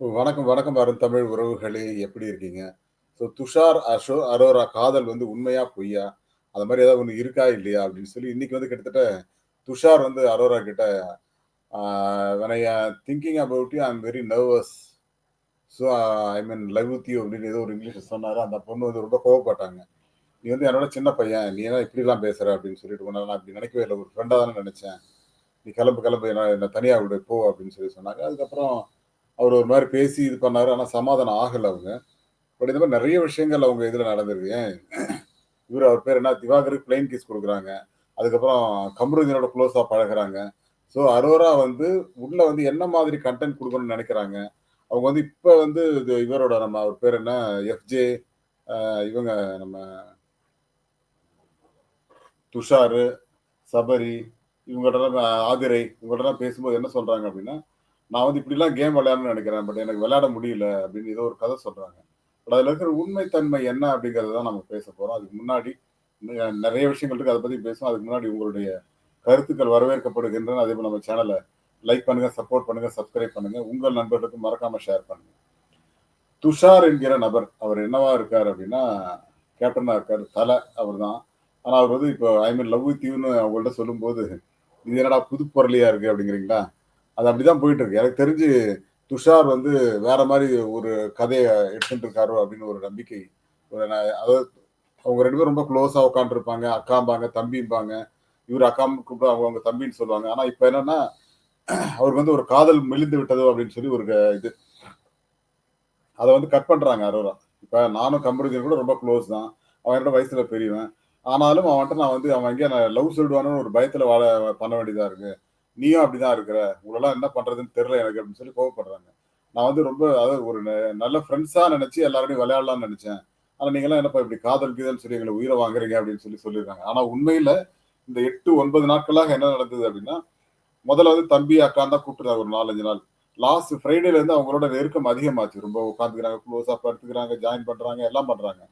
வணக்கம், வணக்கம் அருந்தமிழ் உறவுகளே! எப்படி இருக்கீங்க? ஸோ துஷார், அஷோ அரோரா காதல் வந்து உண்மையா? பொய்யா? அது மாதிரி ஏதாவது ஒன்று இருக்கா? இல்லையா? அப்படின்னு சொல்லி இன்னைக்கு வந்து கிட்டத்தட்ட துஷார் வந்து அரோரா கிட்ட ஆ "when I thinking about you, I very nervous. So I mean love with you" அப்படின்னு ஏதோ ஒரு இங்கிலீஷ் சொன்னார் அந்த பொண்ணு வந்து ரொம்ப கோவப்பட்டாங்க. "நீ வந்து என்னோட சின்ன பையன். நீ என்ன இப்படிலாம் பேசுற?" அப்படின்னு சொல்லிட்டு, "உன்ன நான் அப்படி நினைக்கவே இல்லை ஒரு ஃப்ரெண்டாக தானே நெனச்சேன். நீ கிளம்பு கிளம்பு என்ன என்ன தனியாக விடு. போ" அப்படின்னு சொல்லி சொன்னாங்க. அதுக்கப்புறம் அவர் ஒரு மாதிரி பேசி இது பண்ணாரு. ஆனால் சமாதானம் ஆகலை அவங்க. பட் இந்த மாதிரி நிறைய விஷயங்கள் அவங்க இதில் நடந்திருக்கு. ஏன் அவர் பேர் என்ன? திவாகருக்கு ஃப்ளையிங் கிஸ் கொடுக்குறாங்க அதுக்கப்புறம் கமருதீனோட க்ளோஸாக பழகுறாங்க. ஸோ அரோரா வந்து உள்ள வந்து என்ன மாதிரி கன்டென்ட் கொடுக்கணும்னு நினைக்கிறாங்க அவங்க வந்து இப்போ வந்து இது இவரோட நம்ம அவர் பேர் என்ன? எஃப்ஜே இவங்க நம்ம துஷாரு, சபரி இவங்கள்ட்ட ஆதிரை இவங்கள்ட்டலாம் பேசும்போது என்ன சொல்கிறாங்க அப்படின்னா, "நான் வந்து இப்படிலாம் கேம் விளையாடணும்னு நினைக்கிறேன் பட் எனக்கு விளையாட முடியல" அப்படின்னு ஏதோ ஒரு கதை சொல்றாங்க. பட் அதுல இருக்கிற உண்மை தன்மை என்ன அப்படிங்கிறத தான் நம்ம பேசப் போறோம். அதுக்கு முன்னாடி நிறைய விஷயங்கள் இருக்கு. அதை பத்தி பேசுவோம். அதுக்கு முன்னாடி உங்களுடைய கருத்துக்கள் வரவேற்கப்படுகின்றன. அதே போல் நம்ம சேனலை லைக் பண்ணுங்க, சப்போர்ட் பண்ணுங்க, சப்ஸ்கிரைப் பண்ணுங்க. உங்கள் நண்பர்களுக்கு மறக்காம ஷேர் பண்ணுங்க. துஷார் என்கிற நபர், அவர் என்னவா இருக்கார் அப்படின்னா, கேப்டனா தலை தல அவர்தான். ஆனா அவர் வந்து இப்போ ஐ மீன் லவ் வித் யூன்னு அவங்கள்ட்ட சொல்லும்போது, "இது என்னடா புது இருக்கு" அப்படிங்கிறீங்களா? அது அப்படிதான் போயிட்டு இருக்கு. எனக்கு தெரிஞ்சு துஷார் வந்து வேற மாதிரி ஒரு கதையை எடுத்துட்டு இருக்காரோ அப்படின்னு ஒரு நம்பிக்கை. ஒரு அதாவது அவங்க ரெண்டு பேரும் ரொம்ப க்ளோஸாக உட்காந்துருப்பாங்க அக்காம்பாங்க, தம்பிம்பாங்க. இவர் அக்கா கூப்பிட்டு அவங்க அவங்க தம்பின்னு சொல்லுவாங்க. ஆனா இப்ப என்னன்னா, அவருக்கு வந்து ஒரு காதல் மெலிந்து விட்டதோ அப்படின்னு சொல்லி ஒரு இது. அதை வந்து கட் பண்றாங்க அரோரா. இப்ப நானும் கம்பருஜன் கூட ரொம்ப க்ளோஸ் தான். அவன் என்னோட வயசுல பெரியவன். ஆனாலும் அவன்கிட்ட நான் வந்து அவன் எங்கேயா நான் லவ் சொல்லிடுவானோன்னு ஒரு பயத்துல வாழ பண்ண வேண்டியதா இருக்கு. "நீயும் அப்படிதான் இருக்கிற. உங்களெல்லாம் என்ன பண்றதுன்னு தெரியல எனக்கு" அப்படின்னு சொல்லி கோவப்படுறாங்க. நான் வந்து ரொம்ப அதாவது ஒரு ந நல்ல ஃப்ரெண்ட்ஸா நினைச்சு எல்லாரோடையும் விளையாடலாம்னு நினைச்சேன் ஆனா நீங்களாம் என்னப்பா இப்படி காதல் கீதல்னு சொல்லி எங்களை உயிரை வாங்குறீங்க அப்படின்னு சொல்லி சொல்லியிருக்காங்க. ஆனா உண்மையில இந்த 8, 9 நாட்களாக என்ன நடந்தது அப்படின்னா, முதல்ல வந்து தம்பி, அக்கான்னு தான் கூப்பிட்டுருந்தாங்க ஒரு 4, 5 நாள். லாஸ்ட் ஃப்ரைடேல இருந்து அவங்களோட நெருக்கம் அதிகமாச்சு. ரொம்ப உட்காந்துக்கிறாங்க க்ளோஸா படுத்துக்கிறாங்க, ஜாயின் பண்றாங்க, எல்லாம் பண்றாங்க.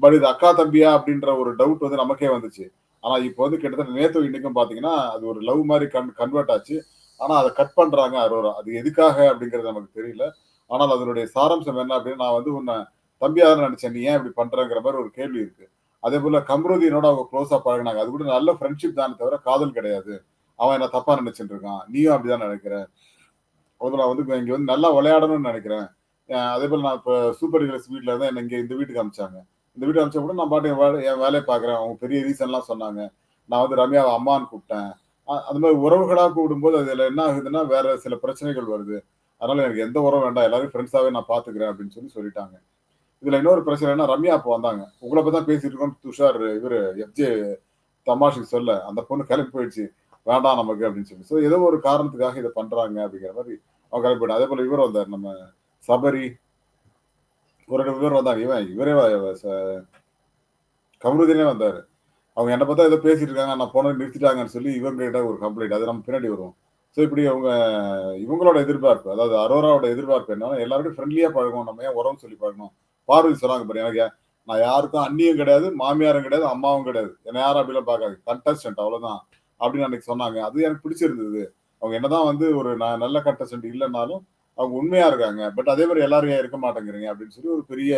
பட் இது அக்கா, தம்பியா அப்படின்ற ஒரு டவுட் வந்து நமக்கே வந்துச்சு. ஆனா இப்போ வந்து கிட்டத்தட்ட நேத்து இன்னைக்கும் பார்த்தீங்கன்னா, அது ஒரு லவ் மாதிரி கன் கன்வெர்ட் ஆச்சு. ஆனா அதை கட் பண்றாங்க அரோரா. அது எதுக்காக அப்படிங்கிறது நமக்கு தெரியல. ஆனால் அதனுடைய சாராம்சம் என்ன அப்படின்னா, நான் வந்து உன்னை தம்பியாக நினைச்சேன் நீ ஏன் இப்படி பண்றங்கிற மாதிரி ஒரு கேள்வி இருக்கு. அதேபோல கம்ருதீனோட அவங்க க்ளோஸா பழகினாங்க அது கூட நல்ல ஃப்ரெண்ட்ஷிப் தானே தவிர காதல் கிடையாது. அவன் என்ன தப்பா நினைச்சிட்டு இருக்கான். நீயும் அப்படிதான் நினைக்கிறேன் அதுல வந்து இங்க வந்து நல்லா விளையாடணும்னு நினைக்கிறேன் அதே போல் நான் இப்ப சூப்பர் ஹீரோஸ் வீட்டில் தான் என்ன இங்க இந்த வீட்டுக்கு அமிச்சாங்க இந்த வீட்டுக்கு அனுப்பிச்சா கூட நான் பாட்டு என் என் வேலையை பார்க்குறேன். அவங்க பெரிய ரீசன்லாம் சொன்னாங்க. நான் வந்து ரம்யாவை அம்மான்னு கூப்பிட்டேன். அந்த மாதிரி உறவுகளாக கூப்பிடும்போது அதில் என்ன ஆகுதுன்னா, வேற சில பிரச்சனைகள் வருது. அதனால எனக்கு எந்த உறவு வேண்டாம். எல்லாரும் ஃப்ரெண்ட்ஸாகவே நான் பார்த்துக்கிறேன் அப்படின்னு சொல்லி சொல்லிட்டாங்க. இதில் இன்னொரு பிரச்சனை என்னன்னா, ரம்யா அப்போ வந்தாங்க. உங்களை பற்றி தான் பேசிட்டு இருக்கோம் துஷார் இவரு எஃப்ஜே தமாஷுக்கு சொல்ல, அந்த பொண்ணு கிளம்பி போயிடுச்சு. வேண்டாம் நமக்கு அப்படின்னு சொல்லி. ஸோ ஏதோ ஒரு காரணத்துக்காக இதை பண்ணுறாங்க அப்படிங்கிற மாரி அவன் கெளம்பி அதே போல் இவரும் வந்தார் நம்ம சபரி ஒரு ரெண்டு பேர் வந்தாங்க. இவன் இவரே ச கமருதீனே வந்தார் அவங்க என்னை பார்த்தா ஏதோ பேசிட்டு இருக்காங்க. நான் போனத நிறுத்திட்டாங்கன்னு சொல்லி இவங்க கிட்ட ஒரு கம்ப்ளைண்ட். அது நம்ம பின்னாடி வருவோம். ஸோ இப்படி அவங்க இவங்களோட எதிர்பார்ப்பு, அதாவது அரோராவோட எதிர்பார்ப்பு என்னன்னா, எல்லாரோடையும் ஃப்ரெண்ட்லியாக பழகணும். நம்ம ஏன் உறவு சொல்லி பழகணும்? பார்வதி சொன்னாங்க பாரு, எனக்கு நான் யாருக்கும் அண்ணியும் கிடையாது, மாமியாரும் கிடையாது, அம்மாவும் கிடையாது. என்ன யாரும் அப்படிலாம் பார்க்காது. கண்டஸ்டன்ட் அவ்வளோதான். அப்படின்னு அன்னைக்கு சொன்னாங்க. அது எனக்கு பிடிச்சிருந்தது. அவங்க என்னதான் வந்து ஒரு ந நல்ல கண்டஸ்டன்ட் இல்லைன்னாலும் அவங்க உண்மையா இருக்காங்க. பட் அதே மாதிரி எல்லாரும் ஏன் இருக்க மாட்டேங்கிறீங்க? அப்படின்னு சொல்லி ஒரு பெரிய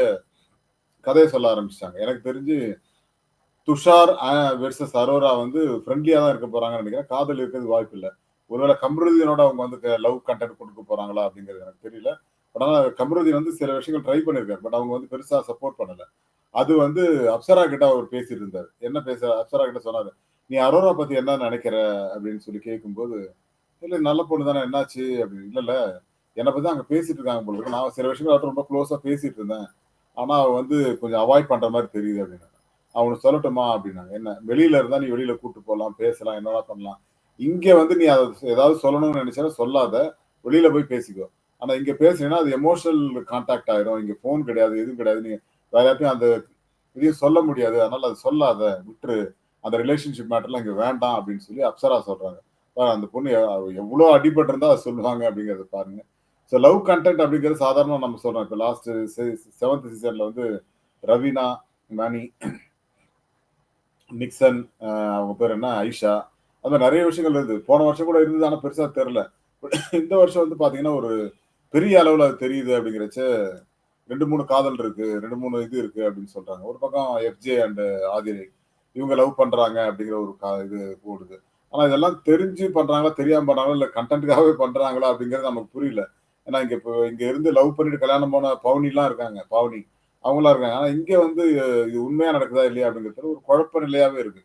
கதையை சொல்ல ஆரம்பிச்சிட்டாங்க எனக்கு தெரிஞ்சு துஷார் வெர்சஸ் அரோரா வந்து ஃப்ரெண்ட்லியா தான் இருக்க போறாங்கன்னு நினைக்கிறேன் காதல் இருக்கிறது வாய்ப்பு இல்லை ஒருவேளை கம்ருதீனோட அவங்க வந்து லவ் கண்டென்ட் கொடுக்க போறாங்களா? அப்படிங்கிறது எனக்கு தெரியல. பட் ஆனால் கம்ருதி வந்து சில விஷயங்கள் ட்ரை பண்ணியிருக்காரு. பட் அவங்க வந்து பெருசா சப்போர்ட் பண்ணல. அது வந்து அப்சரா கிட்ட அவர் பேசிட்டு இருந்தார் என்ன பேச அப்சரா கிட்ட சொன்னாரு. "நீ அரோரா பத்தி என்ன நினைக்கிற அப்படின்னு சொல்லி கேட்கும்போது, இல்லை நல்ல பொண்ணு தானே என்னாச்சு?" அப்படின்னு. இல்லை என்னை பத்தி அங்கே அங்க பேசிட்டு இருக்காங்க போல இருக்கு. நான் சில விஷயங்கள் அவர்ட்ட ரொம்ப க்ளோஸாக பேசிட்டு இருந்தேன். ஆனா அவ வந்து கொஞ்சம் அவாய்ட் பண்ற மாதிரி தெரியுது" அப்படின்னு "நான் சொல்லட்டுமா?" அப்படின்னாங்க. "என்ன?" "வெளியில இருந்தா நீ வெளியில கூட்டு போகலாம் பேசலாம், என்னடா பண்ணலாம். இங்க வந்து நீ அதை ஏதாவது சொல்லணும்னு நெனைச்சேன்னா சொல்லாத. வெளியில போய் பேசிக்கோ. ஆனா இங்க பேசுனீங்கன்னா அது எமோஷனல் கான்டாக்ட் ஆயிரும். இங்க ஃபோன் கிடையாது, எதுவும் கிடையாது. நீ வேற யார்ட்டயும் அந்த இதையும் சொல்ல முடியாது. அதனால அது சொல்லாத. விட்டுரு. அந்த ரிலேஷன்ஷிப் மேட்டர்லாம் இங்க வேண்டாம்" அப்படின்னு சொல்லி அப்சரா சொல்றாங்க. அந்த பொண்ணு எவ்ளோ அடிபட்டிருந்தா அதை சொல்லுவாங்க அப்படிங்கிறத பாருங்க. ஸோ லவ் கண்டென்ட் அப்படிங்கிறது சாதாரணமாக நம்ம சொல்றோம். இப்போ லாஸ்ட் செ 7த் சீசன்ல வந்து ரவீனா, மணி, நிக்சன், அவங்க பேர் என்ன? ஐஷா. அது மாதிரி நிறைய விஷயங்கள் இருந்தது. போன வருஷம் கூட இருந்தது. ஆனால் பெருசா தெரியல. பட் இந்த வருஷம் வந்து பார்த்தீங்கன்னா, ஒரு பெரிய அளவுல அது தெரியுது அப்படிங்கிறச்ச ரெண்டு மூணு காதல் இருக்கு ரெண்டு மூணு இது இருக்கு அப்படின்னு சொல்றாங்க ஒரு பக்கம் எஃப்ஜே அண்ட் ஆதிரை இவங்க லவ் பண்றாங்க அப்படிங்கிற ஒரு கா- இது போடுது ஆனா இதெல்லாம் தெரிஞ்சு பண்றாங்களா தெரியாம பண்றாங்களா இல்ல கண்டென்ட்டுக்காகவே பண்றாங்களா அப்படிங்கிறது நமக்கு புரியல ஏன்னா இங்க இப்போ இங்க இருந்து லவ் பண்ணிட்டு கல்யாணம் போன பவுனிலாம் இருக்காங்க பவுனி. அவங்களாம் இருக்காங்க. ஆனா இங்க வந்து இது உண்மையா நடக்குதா இல்லையா அப்படிங்கிறது ஒரு குழப்ப நிலையாவே இருக்கு.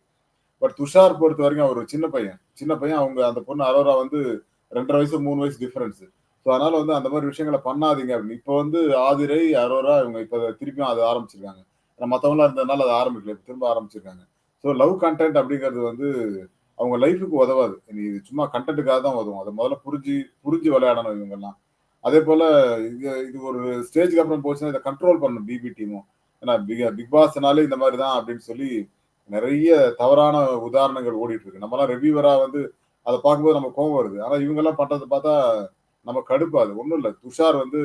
பட் துஷார் பொறுத்த வரைக்கும் அவர் சின்ன பையன். சின்ன பையன் அவங்க அந்த பொண்ணு அரோரா வந்து ரெண்டரை வயசு மூணு வயசு டிஃபரன்ஸ் ஸோ அதனால வந்து அந்த மாதிரி விஷயங்களை பண்ணாதீங்க அப்படின்னு. இப்போ வந்து ஆதிரை அரோரா இவங்க இப்போ திருப்பியும் அதை ஆரம்பிச்சிருக்காங்க. ஏன்னா மற்றவங்களாம் இருந்ததுனால அதை ஆரம்பிக்கல இப்போ திரும்ப ஆரம்பிச்சிருக்காங்க. ஸோ லவ் கண்டென்ட் அப்படிங்கிறது வந்து அவங்க லைஃபுக்கு உதவாது. நீ இது சும்மா கண்டென்ட்டுக்காக தான் உதவும். அதை முதல்ல புரிஞ்சு புரிஞ்சு விளையாடணும் இவங்கெல்லாம். அதே போல இது இது ஒரு ஸ்டேஜ்க்கு அப்புறம் போச்சுன்னா இதை கண்ட்ரோல் பண்ணணும் பிபி டீமும் ஏன்னா பிக் பிக் பாஸ்னாலே இந்த மாதிரி தான் அப்படின்னு சொல்லி நிறைய தவறான உதாரணங்கள் ஓடிட்டு இருக்கு. நம்மலாம் ரிவியூவரா வந்து அதை பார்க்கும்போது நம்ம கோவம் வருது. ஆனா இவங்க எல்லாம் பண்றதை பார்த்தா நம்ம கடுப்பாது ஒண்ணும் இல்லை. துஷார் வந்து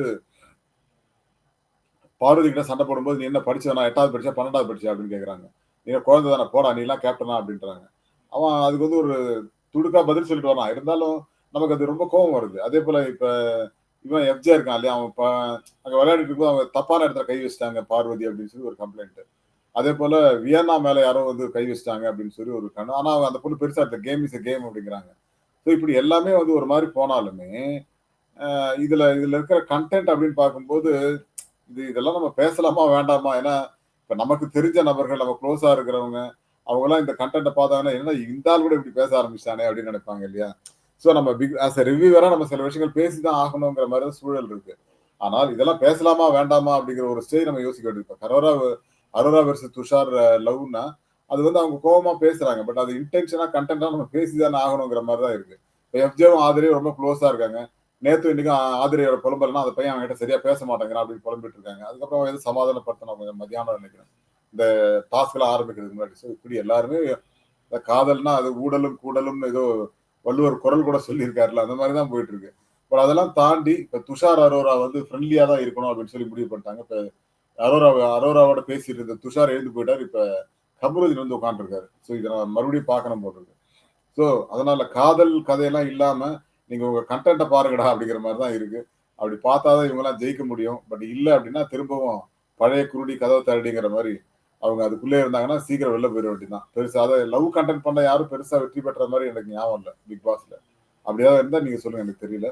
பார்வதி கிட்ட சண்டை போடும்போது நீ என்ன படிச்சவனா எட்டாவது படிச்சா பன்னெண்டாவது படிச்சா? அப்படின்னு கேக்குறாங்க. நீங்க குழந்தை தானே போடா நீ எல்லாம் கேப்டனா அப்படின்றாங்க. அவன் அதுக்கு வந்து ஒரு துடுக்கா பதில் சொல்லிட்டு வரான். இருந்தாலும் நமக்கு அது ரொம்ப கோவம் வருது. அதே போல இப்ப இவன் எஃப்ஜே இருக்கான் இல்லையா? அவன் ப- அங்க விளையாடிட்டு இருக்கும் அவங்க தப்பான இடத்துல கை வச்சிட்டாங்க பார்வதி அப்படின்னு சொல்லி ஒரு கம்ப்ளைண்ட் அதே போல வியன்னா மேல யாரோ வந்து கை வச்சிட்டாங்க அப்படின்னு சொல்லி ஒரு கண்ணு ஆனா அவங்க அந்த பொண்ணு பெருசா இருக்க கேம் இஸ் கேம் அப்படிங்கிறாங்க. ஸோ இப்படி எல்லாமே வந்து ஒரு மாதிரி போனாலுமே இதுல இதுல இருக்கிற கண்டென்ட் அப்படின்னு பார்க்கும்போது இது இதெல்லாம் நம்ம பேசலாமா வேண்டாமா? ஏன்னா இப்ப நமக்கு தெரிஞ்ச நபர்கள் நம்ம க்ளோஸா இருக்கிறவங்க அவங்க எல்லாம் இந்த கண்டென்ட்டை பார்த்தாங்கன்னா என்ன இந்த ஆள் கூட இப்படி பேச ஆரம்பிச்சிட்டானே அப்படின்னு நினைப்பாங்க இல்லையா? ஸோ நம்ம பிக் ஆஸ் ரிவ்யூவரா நம்ம சில விஷயங்கள் பேசி தான் ஆகணுங்கிற மாதிரி தான் சூழல் இருக்கு. ஆனால் இதெல்லாம் பேசலாமா வேண்டாமா அப்படிங்கிற ஒரு ஸ்டேஜ் நம்ம யோசிக்க வேண்டியது இப்போ கரோரா அரோரா வெர்சஸ் துஷார் லவ்னா அது வந்து அவங்க கோவமா பேசுறாங்க. பட் அது இன்டென்ஷனா கண்டென்ட்டாக நம்ம பேசி தானே ஆகணுங்கிற மாதிரி தான் இருக்கு. இப்போ எஃப்ஜேவும் ஆதிரியும் ரொம்ப க்ளோஸா இருக்காங்க. நேத்து இன்றைக்கும் ஆதிரியோட புலம்பல்னா அந்த பையன் அவங்ககிட்ட சரியா பேச மாட்டேங்கிறான் அப்படின்னு புலம்பிட்டு இருக்காங்க. அதுக்கப்புறம் எது சமாதானப்படுத்தணும் கொஞ்சம் மத்தியானம் நினைக்கிறேன். இந்த டாஸ்க்லாம் ஆரம்பிக்கிறதுக்கு முன்னாடி. ஸோ இப்படி எல்லாருமே இந்த காதல்னா அது ஊடலும் கூடலும்னு ஏதோ வள்ளுவர் குரல் கூட சொல்லியிருக்காருல அந்த மாதிரி தான் போயிட்டு இருக்கு பட் அதெல்லாம் தாண்டி இப்போ துஷார் அரோரா வந்து ஃப்ரெண்ட்லியாக தான் இருக்கணும் அப்படின்னு சொல்லி முடிவு பண்ணிட்டாங்க. இப்போ அரோரா அரோராவோட பேசிட்டு இருந்த துஷார் எழுந்து போயிட்டார். இப்போ கமருதீன் வந்து உட்காந்துருக்காரு ஸோ இதை நான் மறுபடியும் பார்க்கணும் போட்டிருக்கு ஸோ அதனால காதல் கதையெல்லாம் இல்லாமல் நீங்கள் உங்கள் கண்டென்ட்டை பாருங்கடா அப்படிங்கிற மாதிரி தான் இருக்கு. அப்படி பார்த்தா தான் இவங்கெல்லாம் ஜெயிக்க முடியும். பட் இல்லை அப்படின்னா திரும்பவும் பழைய குருடி கதவை தரடிங்கிற மாதிரி அவங்க அதுக்குள்ளே இருந்தாங்கன்னா சீக்கிரம் வெளில போயிட வேண்டியதான் பெருசா அதை லவ் கண்டென்ட் பண்ண யாரும் பெருசா வெற்றி பெற்ற மாதிரி எனக்கு ஞாபகம் இல்லை பிக் பாஸ்ல அப்படியாவது இருந்தா நீங்க சொல்லுங்க எனக்கு தெரியல.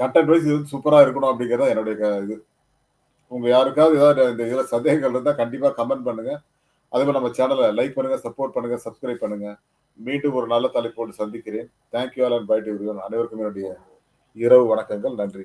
கண்டென்ட் வைஸ் இது சூப்பரா இருக்கணும் அப்படிங்கிறதா என்னுடைய இது. உங்க யாருக்காவது ஏதாவது இந்த இதுல சந்தேகங்கள் இருந்தா கண்டிப்பா கமெண்ட் பண்ணுங்க. அதே மாதிரி நம்ம சேனலை லைக் பண்ணுங்க சப்போர்ட் பண்ணுங்க சப்ஸ்கிரைப் பண்ணுங்க. மீண்டும் ஒரு நல்ல தலைப்போடு சந்திக்கிறேன். Thank you all and bye to அனைவருக்கும் என்னுடைய இரவு வணக்கங்கள். நன்றி.